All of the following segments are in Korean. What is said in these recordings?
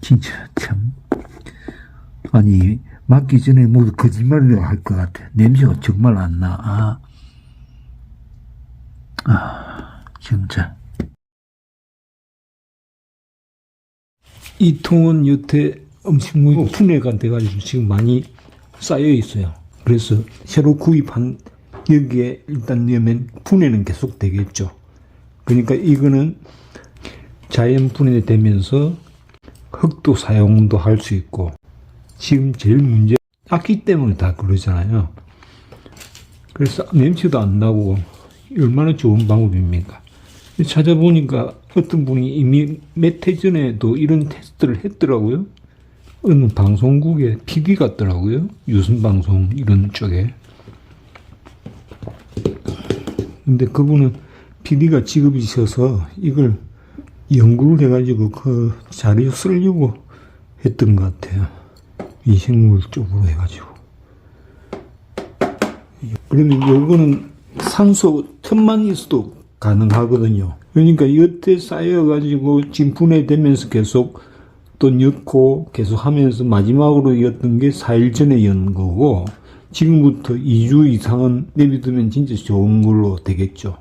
진짜 참 아니 맞기 전에 모두 거짓말을 할 것 같아 냄새가 정말 안 나. 아, 아 진짜. 이 통은 여태 음식물이 분해가 돼가지고 지금 많이 쌓여 있어요. 그래서 새로 구입한 여기에 일단 넣으면 분해는 계속 되겠죠. 그러니까 이거는 자연 분해되면서 흙도 사용도 할 수 있고 지금 제일 문제 악기 때문에 다 그러잖아요. 그래서 냄새도 안 나고 얼마나 좋은 방법입니까? 찾아보니까 어떤 분이 이미 몇 해 전에도 이런 테스트를 했더라고요. 어느 방송국의 PD 같더라고요. 유선 방송 이런 쪽에. 근데 그분은 PD가 직업이 있어서 이걸 연구를 해가지고 그 자료 쓰려고 했던 것 같아요. 미생물 쪽으로 해가지고. 그러면 요거는 산소 틈만 있어도 가능하거든요. 그러니까 여태 쌓여가지고 지금 분해되면서 계속 또 넣고 계속 하면서 마지막으로 였던 게 4일 전에 연 거고 지금부터 2주 이상은 내비두면 진짜 좋은 걸로 되겠죠.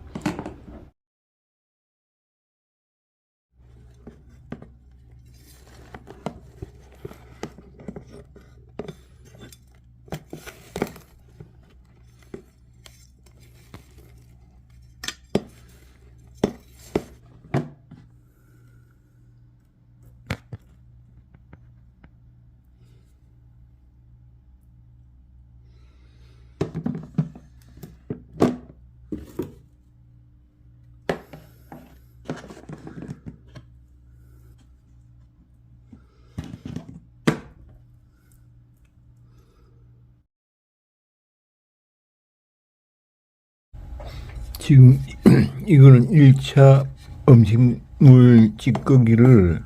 지금 이거는 1차 음식물 찌꺼기를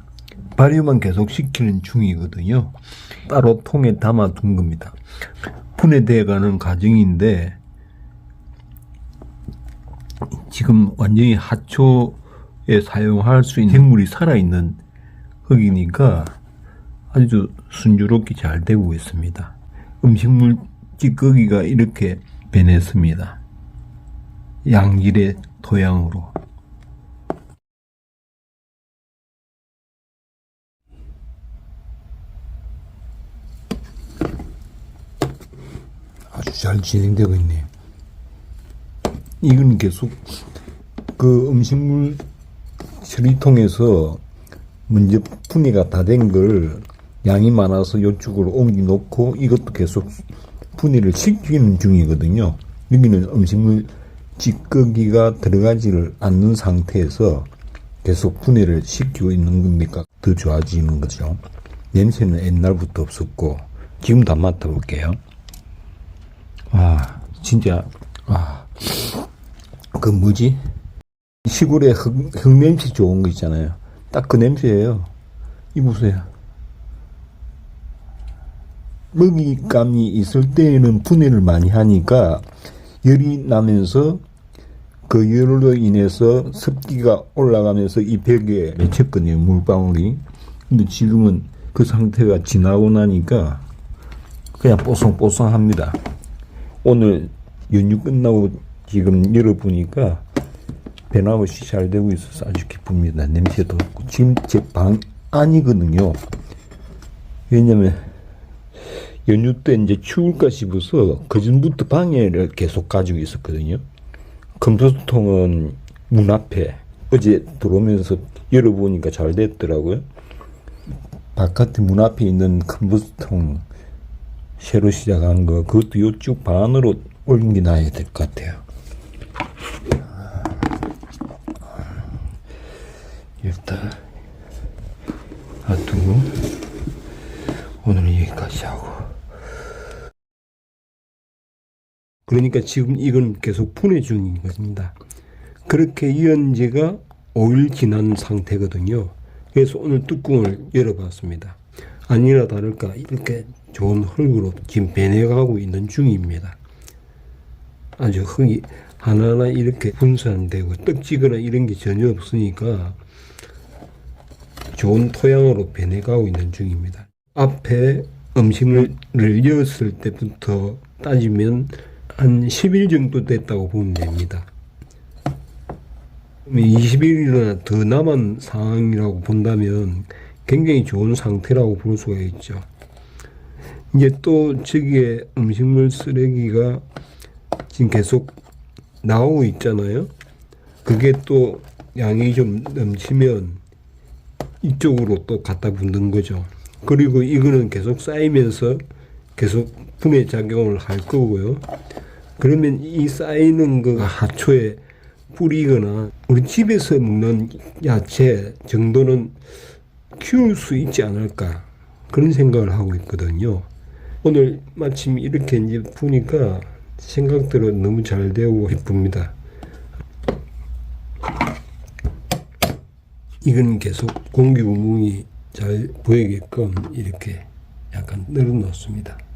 발효만 계속 시키는 중이거든요. 따로 통에 담아 둔 겁니다. 분해돼 가는 과정인데 지금 완전히 하초에 사용할 수 있는 생물이 살아있는 흙이니까 아주 순조롭게 잘 되고 있습니다. 음식물 찌꺼기가 이렇게 변했습니다. 양질의 토양으로. 아주 잘 진행되고 있네요. 이건 계속 그 음식물 처리통에서 먼저 분해가 다 된 걸 양이 많아서 이쪽으로 옮겨 놓고 이것도 계속 분해를 시키는 중이거든요. 여기는 음식물 찌꺼기가 들어가지를 않는 상태에서 계속 분해를 시키고 있는 겁니까? 더 좋아지는 거죠. 냄새는 옛날부터 없었고 지금도 한번 맡아볼게요. 와 진짜 와그 뭐지? 시골에 흙, 흙 냄새 좋은 거 있잖아요. 딱 그 냄새예요. 이 보세요. 먹이감이 있을 때에는 분해를 많이 하니까 열이 나면서 그 열로 인해서 습기가 올라가면서 이 벽에 맺혔거든요, 물방울이. 근데 지금은 그 상태가 지나고 나니까 그냥 뽀송뽀송합니다. 오늘 연휴 끝나고 지금 열어보니까 변함없이 잘 되고 있어서 아주 기쁩니다. 냄새도 없고. 지금 제 방 안이거든요. 왜냐면 연휴 때 이제 추울까 싶어서 그 전부터 방해를 계속 가지고 있었거든요. 컴퓨터통은 문 앞에 어제 들어오면서 열어보니까 잘 됐더라고요. 바깥에 문 앞에 있는 컴퓨터통 새로 시작한 거 그것도 요쪽 반으로 옮겨놔야 될 것 같아요. 일단 놔두고 오늘은 여기까지 하고 그러니까 지금 이건 계속 분해 중인 것입니다. 그렇게 이연제가 5일 지난 상태거든요. 그래서 오늘 뚜껑을 열어봤습니다. 아니나 다를까 이렇게 좋은 흙으로 지금 변해가고 있는 중입니다. 아주 흙이 하나하나 이렇게 분산되고 떡지거나 이런 게 전혀 없으니까 좋은 토양으로 변해가고 있는 중입니다. 앞에 음식을 넣었을 때부터 따지면 한 10일 정도 됐다고 보면 됩니다. 20일이나 더 남은 상황이라고 본다면 굉장히 좋은 상태라고 볼 수가 있죠. 이제 또 저기에 음식물 쓰레기가 지금 계속 나오고 있잖아요. 그게 또 양이 좀 넘치면 이쪽으로 또 갖다 붓는 거죠. 그리고 이거는 계속 쌓이면서 계속 분해 작용을 할 거고요. 그러면 이 쌓이는 거가 하초에 뿌리거나 우리 집에서 먹는 야채 정도는 키울 수 있지 않을까 그런 생각을 하고 있거든요. 오늘 마침 이렇게 이제 보니까 생각대로 너무 잘 되고 기쁩니다. 이건 계속 공기 구멍이 잘 보이게끔 이렇게 약간 늘어놓습니다.